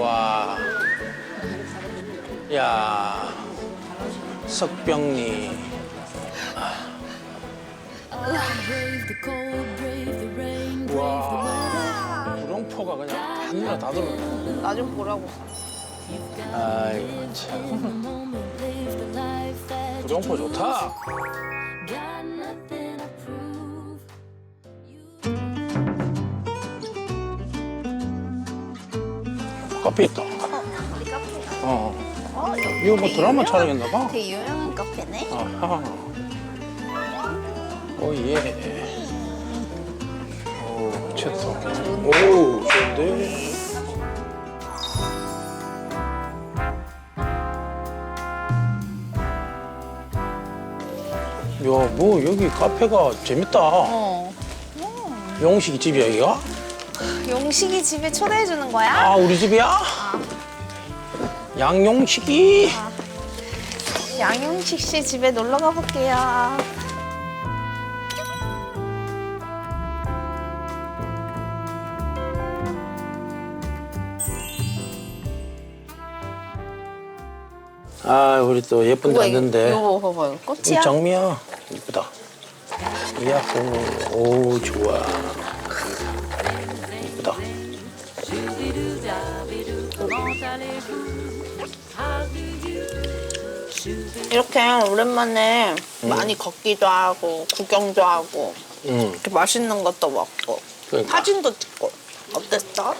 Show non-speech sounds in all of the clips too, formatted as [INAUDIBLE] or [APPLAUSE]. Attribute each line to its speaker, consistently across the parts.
Speaker 1: 와. 야. 석병리. 와. 구렁포가 그냥 하늘에 다 들어.
Speaker 2: 나좀 보라고.
Speaker 1: 아이고, 참. [LAUGHS] 구렁포 좋다. 카페 있다.
Speaker 2: 우리 카페.
Speaker 1: 어.
Speaker 2: 어,
Speaker 1: 이거 뭐
Speaker 2: 되게
Speaker 1: 드라마
Speaker 2: 유명한-
Speaker 1: 촬영했나 봐.
Speaker 2: 되게 유명한 카페네.
Speaker 1: 아하. 오 예. 오 채통. 오 좋은데. 야 뭐 여기 카페가 재밌다.
Speaker 2: 어.
Speaker 1: 영식이 집이야 여기가?
Speaker 2: 용식이 집에 초대해 주는 거야?
Speaker 1: 아 우리 집이야? 양용식이.
Speaker 2: 양용식 씨 집에 놀러 가볼게요.
Speaker 1: 아 우리 또 예쁜 데
Speaker 2: 우와, 이거-
Speaker 1: 왔는데.
Speaker 2: 이거 봐봐요.
Speaker 1: 이
Speaker 2: 꽃이야?
Speaker 1: 장미야 이쁘다. 야호 오 좋아.
Speaker 2: 이렇게 오랜만에 많이 걷기도 하고 구경도 하고
Speaker 1: 응.
Speaker 2: 이렇게 맛있는 것도 먹고
Speaker 1: 그러니까.
Speaker 2: 사진도 찍고 어땠어?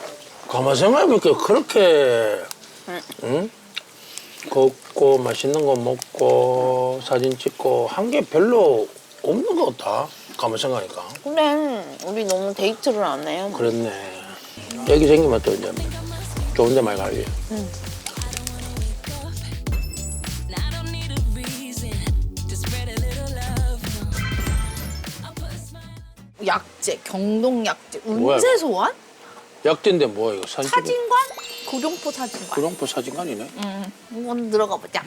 Speaker 1: 가만 생각해보니까 그렇게 응? 걷고 맛있는 거 먹고 사진 찍고 한 게 별로 없는 것 같다. 가만 생각하니까.
Speaker 2: 그래 우리 너무 데이트를 안 해요.
Speaker 1: 그렇네. 여기 생기면 또 이제 좋은 데 많이
Speaker 3: a smile.
Speaker 2: 약재 경동 약재
Speaker 1: 뭐야,
Speaker 2: 운세
Speaker 1: 이거?
Speaker 2: 소환?
Speaker 1: 약대인데 뭐야 이거 사진?
Speaker 2: 사진관? 구룡포 사진관.
Speaker 1: 구룡포 사진관이네.
Speaker 2: 응, 한번 들어가 보자.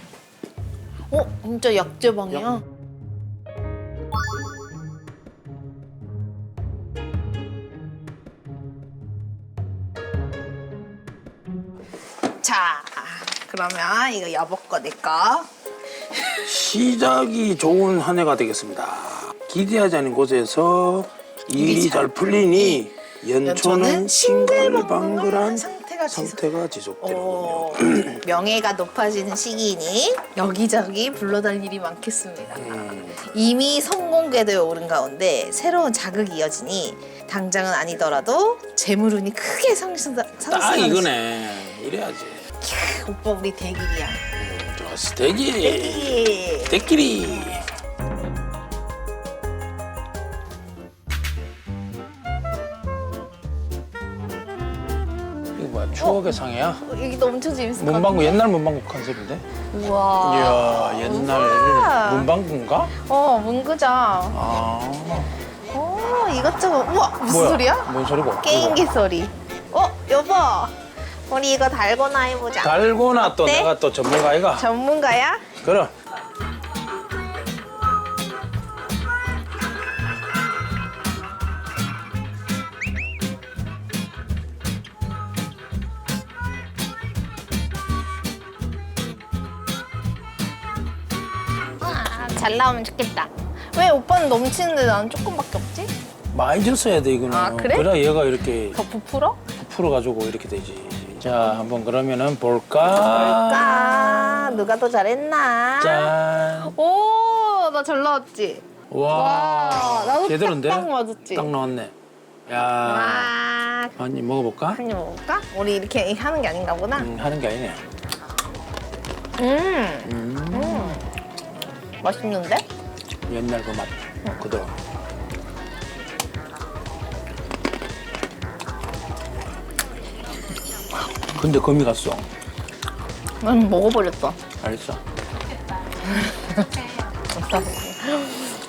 Speaker 2: 어, 진짜 약재방이야. 자, 그러면 이거 여보 거, 내 거.
Speaker 1: 시작이 좋은 한 해가 되겠습니다. 기대하지 않은 곳에서 일이 잘 풀리니 연초는 싱글벙글한
Speaker 2: 상태가 지속.
Speaker 1: 상태가 지속되는군요.
Speaker 2: 어, [CLEARS THROAT] 명예가 높아지는 시기이니 여기저기 불러다닐 일이 많겠습니다. 이미 성공궤도에 오른 가운데 새로운 자극이 이어지니 당장은 아니더라도 재물운이 크게 상승,
Speaker 1: 딱
Speaker 2: 상승하는
Speaker 1: 이거네. 이래야지.
Speaker 2: 시- 오빠 우리 대길이야.
Speaker 1: 좋았어. 대기.
Speaker 2: 대길.
Speaker 1: 대끼리. 이거 뭐야? 추억의 상해야?
Speaker 2: 어, 여기도 엄청 재밌을 것
Speaker 1: 문방구 옛날 문방구 컨셉인데?
Speaker 2: 같아. 우와.
Speaker 1: 이야 옛날
Speaker 2: 우와.
Speaker 1: 문방구인가?
Speaker 2: 어 문구장.
Speaker 1: 아
Speaker 2: 어 이것저것. 우와 무슨
Speaker 1: 뭐야?
Speaker 2: 소리야?
Speaker 1: 뭔 소리고?
Speaker 2: 게임기 소리. 어 여보. 우리 이거 달고나 해보자.
Speaker 1: 달고나 또
Speaker 2: 어때?
Speaker 1: 내가 또 전문가이가.
Speaker 2: 전문가야?
Speaker 1: 그럼.
Speaker 2: 아, 잘 나오면 좋겠다. 왜 오빠는 넘치는데 나는 조금밖에 없지?
Speaker 1: 많이 줬어야 돼 이거는.
Speaker 2: 아, 그래?
Speaker 1: 그래야 얘가 이렇게
Speaker 2: 더 부풀어?
Speaker 1: 부풀어 가지고 이렇게 되지. 자 한번 그러면은 볼까?
Speaker 2: 아, 누가 더 잘했나?
Speaker 1: 짠.
Speaker 2: 오, 나 잘 나왔지?
Speaker 1: 와.
Speaker 2: 와, 나도
Speaker 1: 제대로인데?
Speaker 2: 딱 맞았지?
Speaker 1: 딱 나왔네. 야.
Speaker 2: 와,
Speaker 1: 한입 먹어볼까?
Speaker 2: 한입 먹을까? 우리 이렇게 하는 게 아닌가 보나?
Speaker 1: 음, 하는 게 아니네.
Speaker 2: 음,
Speaker 1: 음.
Speaker 2: 맛있는데?
Speaker 1: 옛날 그 맛 그대로. 근데 거미 갔어.
Speaker 2: 난.
Speaker 1: 알겠어.
Speaker 2: 감사합니다. [LAUGHS]